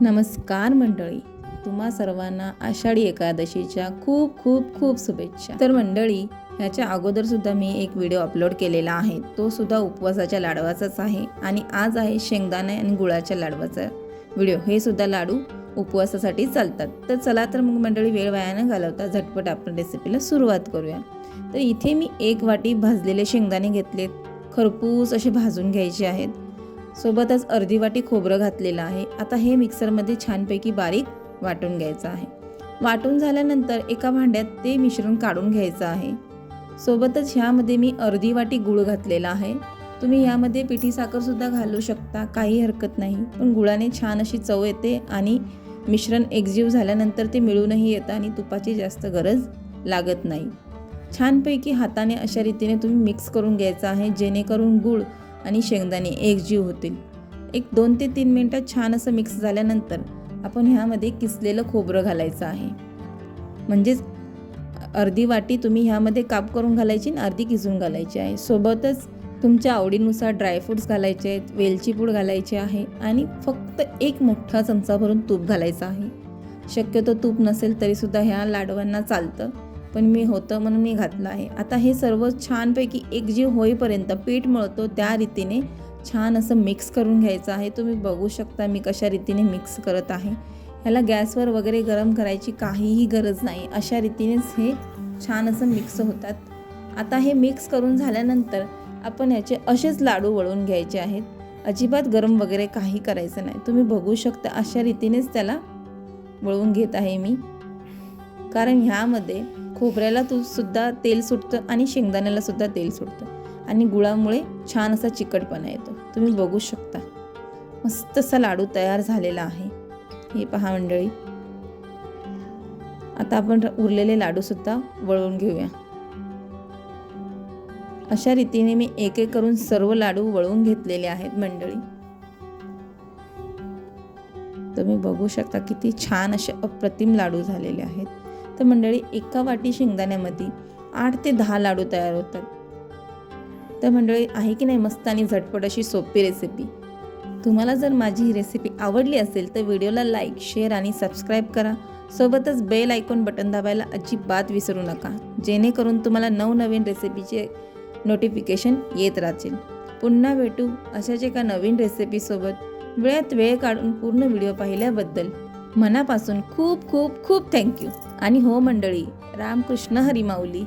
नमस्कार मंडळी. तुम्हा सर्वांना आषाढी एकादशीच्या खूप खूप खूप शुभेच्छा. तर मंडळी ह्याच्या अगोदर सुद्धा मी एक व्हिडिओ अपलोड केलेला आहे. तो सुद्धा उपवासाच्या लाडवाचाच आहे आणि आज आहे शेंगदाणे आणि गुळाच्या लाडवाचा व्हिडिओ. हे सुद्धा लाडू उपवासासाठी चालतात. तर चला तर मग मंडळी वेळ वायानं घालवता झटपट आपण रेसिपीला सुरुवात करूया. तर इथे मी एक वाटी भाजलेले शेंगदाणे घेतलेत. खरपूस असे भाजून घ्यायचे आहेत. सोबतच अर्धी वाटी खोबरं घातलेलं आहे. आता हे मिक्सरमध्ये छानपैकी बारीक वाटून घ्यायचं आहे. वाटून झाल्यानंतर एका भांड्यात ते मिश्रण काढून घ्यायचं आहे. सोबतच ह्यामध्ये मी अर्धी वाटी गूळ घातलेला आहे. तुम्ही यामध्ये पिठी साखरसुद्धा घालू शकता काही हरकत नाही. पण गुळाने छान अशी चव येते आणि मिश्रण एकजीव झाल्यानंतर ते मिळूनही येतं आणि तुपाची जास्त गरज लागत नाही. छानपैकी हाताने अशा रीतीने तुम्ही मिक्स करून घ्यायचं आहे. जेणेकरून गूळ आणि शेंगदाणे एकजीव होतील. एक दोन ते तीन मिनटात छान असं मिक्स झाल्यानंतर आपण ह्यामध्ये किसलेलं खोबरं घालायचं आहे. म्हणजेच अर्धी वाटी तुम्ही ह्यामध्ये काप करून घालायची आणि अर्धी किसून घालायची आहे. सोबतच तुमच्या आवडीनुसार ड्रायफ्रूट्स घालायचे आहेत वेलची पूड घालायची आहे आणि फक्त एक मोठा चमचा भरून तूप घालायचा आहे. शक्यतो तूप नसेल तरीसुद्धा ह्या लाडवांना चालतं. पण मी होतं म्हणून मी घातलं आहे. आता हे सर्व छानपैकी एकजीव होईपर्यंत पीठ मळतो त्या रीतीने छान असं मिक्स करून घ्यायचं आहे. तुम्ही बघू शकता मी कशा रीतीने मिक्स करत आहे. ह्याला गॅसवर वगैरे गरम करायची काहीही गरज नाही. अशा रीतीनेच हे छान असं मिक्स होतात. आता हे मिक्स करून झाल्यानंतर आपण ह्याचे असेच लाडू वळून घ्यायचे आहेत. अजिबात गरम वगैरे काही करायचं नाही. तुम्ही बघू शकता अशा रीतीनेच त्याला वळवून घेत आहे मी. कारण ह्यामध्ये खोबऱ्याला तू सुद्धा तेल सुटतं आणि शेंगदाण्याला सुद्धा तेल सुटतं. आणि गुळामुळे छान असा चिकटपणा येतो. तुम्ही बघू शकता. मस्त असा लाडू तयार झालेला आहे. हे पहा मंडळी. आता आपण उरलेले लाडूसुद्धा वळवून घेऊया. अशा रीतीने मी एक एक करून सर्व लाडू वळवून घेतलेले आहेत मंडळी. तुम्ही बघू शकता किती छान असे अप्रतिम लाडू झालेले आहेत. तर मंडळी एका वाटी शेंगदाण्यामध्ये आठ ते दहा लाडू तयार होतात. तर मंडळी आहे की नाही मस्त आणि झटपट अशी सोपी रेसिपी तुम्हाला जर माझी ही रेसिपी आवडली असेल तर व्हिडिओला लाईक शेअर आणि सबस्क्राईब करा. सोबतच बेल आयकॉन बटन दाबायला अजिबात विसरू नका जेणेकरून तुम्हाला नवनवीन रेसिपीचे नोटिफिकेशन येत राहतील. पुन्हा भेटू अशाच एका नवीन रेसिपीसोबत वेळात वेळ काढून पूर्ण व्हिडिओ पाहिल्याबद्दल. मनापासून खूप खूप खूप थँक्यू. आणि हो मंडळी रामकृष्ण हरिमाऊली